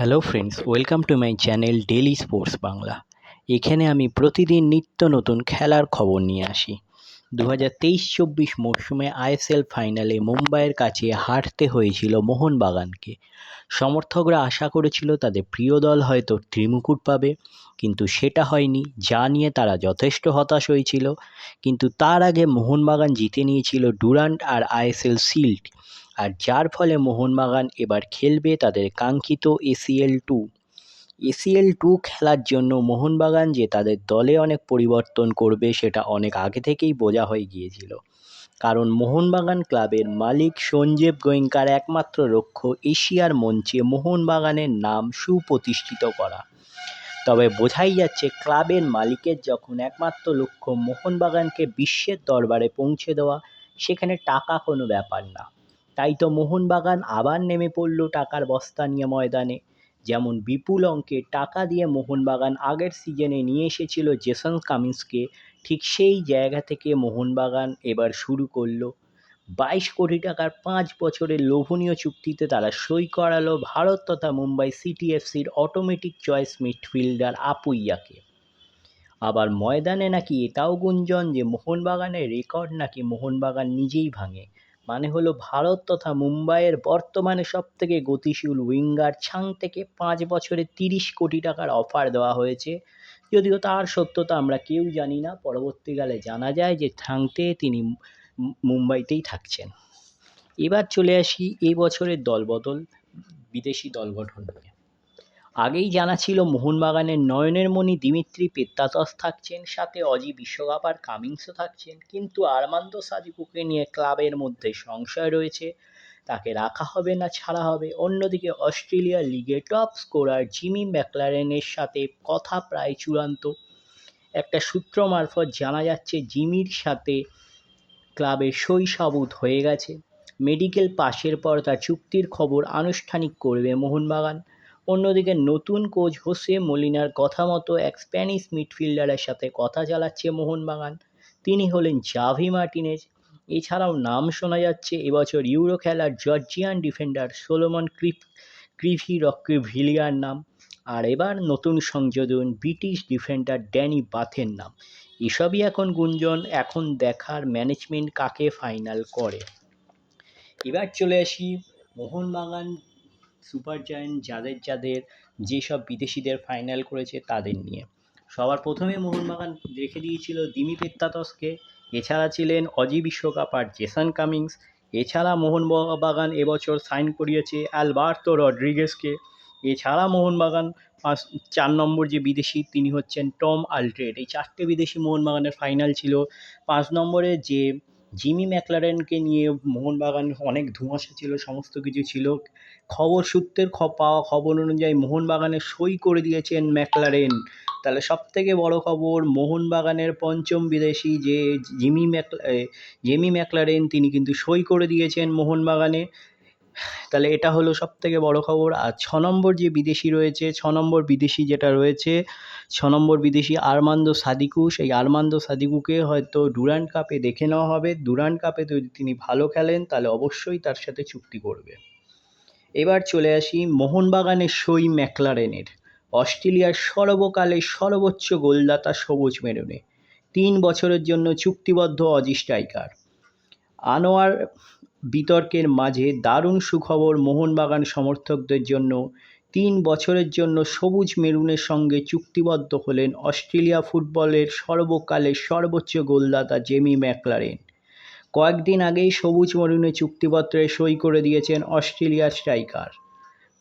Hello friends welcome to my channel daily sports Bangla এখানে আমি প্রতিদিন নিত্য নতুন খেলার খবর নিয়ে আসি। দু হাজার তেইশ চব্বিশ মরশুমে আইএসএল ফাইনালে মুম্বাইয়ের কাছে হারতে হয়েছিল মোহনবাগানকে। সমর্থকরা আশা করেছিল তাদের প্রিয় দল হয়তো ত্রিমুকুট পাবে, কিন্তু সেটা হয়নি, যা নিয়ে তারা যথেষ্ট হতাশ হয়েছিল। কিন্তু তার আগে মোহনবাগান জিতে নিয়েছিল ডুরান্ট আর আইএসএল শিল্ড আর যার ফলে মোহনবাগান এবার খেলবে তাদের কাঙ্ক্ষিত এসিএল টু। এসিএল টু খেলার জন্য মোহনবাগান যে তাদের দলে অনেক পরিবর্তন করবে সেটা অনেক আগে থেকেই বোঝা হয়ে গিয়েছিল। কারণ মোহনবাগান ক্লাবের মালিক সঞ্জীব গোয়েঙ্কার একমাত্র লক্ষ্য এশিয়ার মঞ্চে মোহনবাগানের নাম সুপ্রতিষ্ঠিত করা। তবে বোঝাই যাচ্ছে ক্লাবের মালিকের যখন একমাত্র লক্ষ্য মোহনবাগানকে বিশ্বের দরবারে পৌঁছে দেওয়া, সেখানে টাকা কোনো ব্যাপার না। তাই তো মোহনবাগান আবার নেমে পড়ল টাকার বস্তা নিয়ে ময়দানে। যেমন বিপুল অঙ্কের টাকা দিয়ে মোহনবাগান আগের সিজনে নিয়ে এসেছিল জেসন কামিন্সকে, ঠিক সেই জায়গা থেকে মোহনবাগান এবার শুরু করল। বাইশ কোটি টাকার পাঁচ বছরের লোভনীয় চুক্তিতে তারা সই করালো ভারত তথা মুম্বাই সিটি এফসির অটোমেটিক চয়েস মিডফিল্ডার আপুইয়াকে। আবার ময়দানে নাকি এটাও গুঞ্জন যে মোহনবাগানের রেকর্ড নাকি মোহনবাগান নিজেই ভাঙে। মানে হলো ভারত তথা মুম্বাইয়ের বর্তমানে সব থেকে গতিশীল উইঙ্গার ছাং থেকে পাঁচ বছরে তিরিশ কোটি টাকার অফার দেওয়া হয়েছে। যদিও তার সত্যতা আমরা কেউ জানি না, পরবর্তীকালে জানা যায় যে থাংতে তিনি মুম্বাইতেই থাকছেন। এবার চলে আসি এই বছরের দলবদল, বিদেশি দল গঠন নিয়ে। আগেই জানা ছিল মোহনবাগানের নয়নের মণি দিমিত্রি পেত্তাতস থাকছেন, সাথে অজি বিশ্বকাপ আর কামিংসও থাকছেন। কিন্তু আরমান্দ সাদিকুকে নিয়ে ক্লাবের মধ্যে সংশয় রয়েছে। তাকে রাখা হবে না, ছাড়া হবে। অন্যদিকে অস্ট্রেলিয়া লিগে টপ স্কোরার জিমি ম্যাকলারেনের সাথে কথা প্রায় চূড়ান্ত। একটা সূত্র মারফত জানা যাচ্ছে, জিমির সাথে ক্লাবের সই সাবুত হয়ে গেছে। মেডিকেল পাশের পর তার চুক্তির খবর আনুষ্ঠানিক করবে মোহনবাগান। অন্যদিকে নতুন কোচ হোসে মলিনার কথা মতো এক স্প্যানিশ মিডফিল্ডারের সাথে কথা চালাচ্ছে মোহনবাগান। তিনি হলেন জাভি মার্টিনেজ। এছাড়াও নাম শোনা যাচ্ছে, এবছর ইউরো খেলার জর্জিয়ান ডিফেন্ডার সোলোমন ক্রিপ ক্রিভি ভিলিয়ার নাম। আর এবার নতুন সংযোজন ব্রিটিশ ডিফেন্ডার ড্যানি বাথের নাম। এসবই এখন গুঞ্জন, এখন দেখার ম্যানেজমেন্ট কাকে ফাইনাল করে। এবার চলে আসি মোহনবাগান সুপার জায়েন্ট যাদের যাদের যেসব বিদেশিদের ফাইনাল করেছে তাদের নিয়ে। সবার প্রথমে মোহনবাগান রেখে দিয়েছিল দিমি পেত্তাতসকে এছাড়া ছিলেন অজি বিশ্বকাপ আর জেসন কামিংস। এছাড়া মোহনবাগান এবছর সাইন করিয়েছে অ্যালবার্তো রড্রিগেসকে এছাড়া মোহনবাগান পাঁচ, চার নম্বর যে বিদেশি তিনি হচ্ছেন টম আলট্রেড। এই চারটে বিদেশি মোহনবাগানের ফাইনাল ছিল। পাঁচ নম্বরে যে জিমি ম্যাকলারেনকে নিয়ে মোহনবাগান অনেক ধোঁয়াশা ছিল, সমস্ত কিছু ছিল। খবর, সূত্রের খ, পাওয়া খবর অনুযায়ী মোহনবাগানে সই করে দিয়েছেন ম্যাকলারেন। তাহলে সব থেকে বড় খবর মোহনবাগানের পঞ্চম বিদেশি যে জিমি ম্যাকলা জেমি ম্যাকলারেন, তিনি কিন্তু সই করে দিয়েছেন মোহনবাগানে। তাহলে এটা হলো সব থেকে বড় খবর। আর ছ নম্বর যে বিদেশি রয়েছে, ছ নম্বর বিদেশি যেটা রয়েছে, ছ নম্বর বিদেশি আরমান্দো সাদিকু, সেই আরমান্দো সাদিকুকে হয়তো ডুরান্ড কাপে দেখে নেওয়া হবে। ডুরান্ড কাপে যদি তিনি ভালো খেলেন, তাহলে অবশ্যই তার সাথে চুক্তি করবে। এবার চলে আসি মোহনবাগানের সই ম্যাকলারেনের। অস্ট্রেলিয়ার সর্বকালের সর্বোচ্চ গোলদাতা সবুজ মেরুনে। তিন বছরের জন্য চুক্তিবদ্ধ অজি স্ট্রাইকার আনোয়ার বিতর্কের মাঝে দারুণ সুখবর মোহনবাগান সমর্থকদের জন্য, তিন বছরের জন্য সবুজ মেরুনের সঙ্গে চুক্তিবদ্ধ হলেন অস্ট্রেলিয়া ফুটবলের সর্বকালের সর্বোচ্চ গোলদাতা জেমি ম্যাকলারেন। কয়েকদিন আগেই সবুজ মরুনে চুক্তিপত্রে সই করে দিয়েছেন অস্ট্রেলিয়ার স্ট্রাইকার।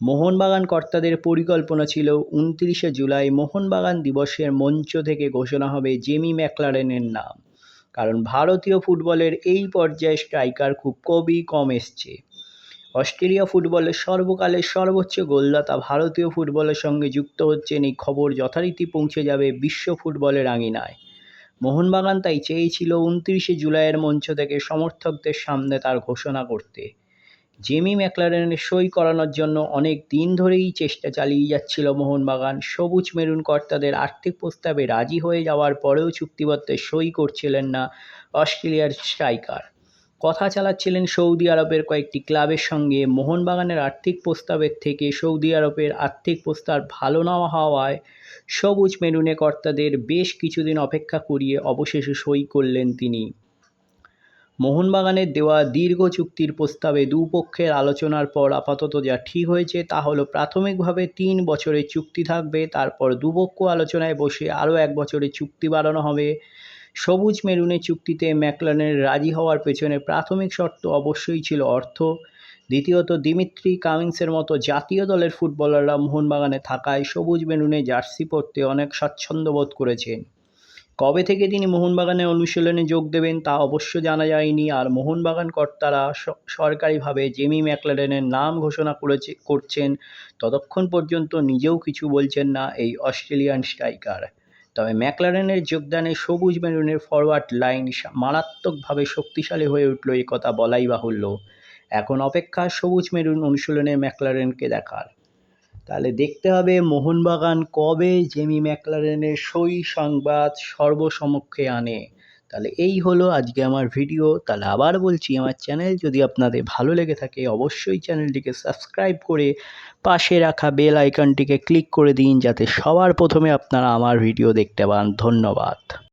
মোহনবাগান কর্তাদের পরিকল্পনা ছিল, উনত্রিশে জুলাই মোহনবাগান দিবসের মঞ্চ থেকে ঘোষণা হবে জেমি ম্যাকলারেনের নাম। কারণ ভারতীয় ফুটবলের এই পর্যায়ে স্ট্রাইকার খুব কমই কম এসছে। অস্ট্রেলিয়া ফুটবলের সর্বকালের সর্বোচ্চ গোলদাতা ভারতীয় ফুটবলের সঙ্গে যুক্ত হচ্ছেন এই খবর যথারীতি পৌঁছে যাবে বিশ্ব ফুটবলের আঙিনায়। মোহনবাগান তাই চেয়েছিল উনত্রিশে জুলাইয়ের মঞ্চ থেকে সমর্থকদের সামনে তার ঘোষণা করতে। জেমি ম্যাকলারেনের সই করানোর জন্য অনেক দিন ধরেই চেষ্টা চালিয়ে যাচ্ছিল মোহনবাগান। সবুজ মেরুন কর্তাদের আর্থিক প্রস্তাবে রাজি হয়ে যাওয়ার পরেও চুক্তিপত্রে সই করছিলেন না অস্ট্রেলিয়ার স্ট্রাইকার। কথা চালাচ্ছিলেন সৌদি আরবের কয়েকটি ক্লাবের সঙ্গে। মোহনবাগানের আর্থিক প্রস্তাবের থেকে সৌদি আরবের আর্থিক প্রস্তাব ভালো না হওয়ায় সবুজ মেরুনে কর্তাদের বেশ কিছুদিন অপেক্ষা করিয়ে অবশেষে সই করলেন তিনি। মোহনবাগানের দেওয়া দীর্ঘ চুক্তির প্রস্তাবে দুপক্ষের আলোচনার পর আপাতত যা ঠিক হয়েছে তা হলো প্রাথমিকভাবে তিন বছরের চুক্তি থাকবে, তারপর দুপক্ষ আলোচনায় বসে আরও এক বছরের চুক্তি বাড়ানো হবে। সবুজ মেরুনের চুক্তিতে ম্যাকলানের রাজি হওয়ার পেছনে প্রাথমিক শর্ত অবশ্যই ছিল অর্থ। দ্বিতীয়ত, দিমিত্রি কামিংসের মতো জাতীয় দলের ফুটবলাররা মোহনবাগানে থাকায় সবুজ মেরুনে জার্সি পরতে অনেক স্বাচ্ছন্দ্য বোধ করেছেন। কবে থেকে তিনি মোহনবাগানে অনুশীলনে যোগ দেবেন তা অবশ্য জানা যায়নি, আর মোহনবাগান কর্তারা সরকারিভাবে জেমি ম্যাকলারেনের নাম ঘোষণা করেছে, করছেন। ততক্ষণ পর্যন্ত নিজেও কিছু বলছেন না এই অস্ট্রেলিয়ান স্ট্রাইকার। তবে ম্যাকলারেনের যোগদানে সবুজ মেরুনের ফরওয়ার্ড লাইন মারাত্মকভাবে শক্তিশালী হয়ে উঠল এই কথা বলাই বাহুল্য। এখন অপেক্ষা সবুজ মেরুন অনুশীলনে ম্যাকলারেনকে দেখার। তাহলে দেখতে হবে মোহনবাগান কবে জেমি ম্যাকলারেনের সই সংবাদ সর্বসমক্ষে আনে। তাহলে এই হলো আজকে আমার ভিডিও। তাহলে আবার বলছি, আমার চ্যানেল যদি আপনাদের ভালো লেগে থাকে অবশ্যই চ্যানেলটিকে সাবস্ক্রাইব করে পাশে রাখা বেল আইকনটিকে ক্লিক করে দিন, যাতে সবার প্রথমে আপনারা আমার ভিডিও দেখতে পান। ধন্যবাদ।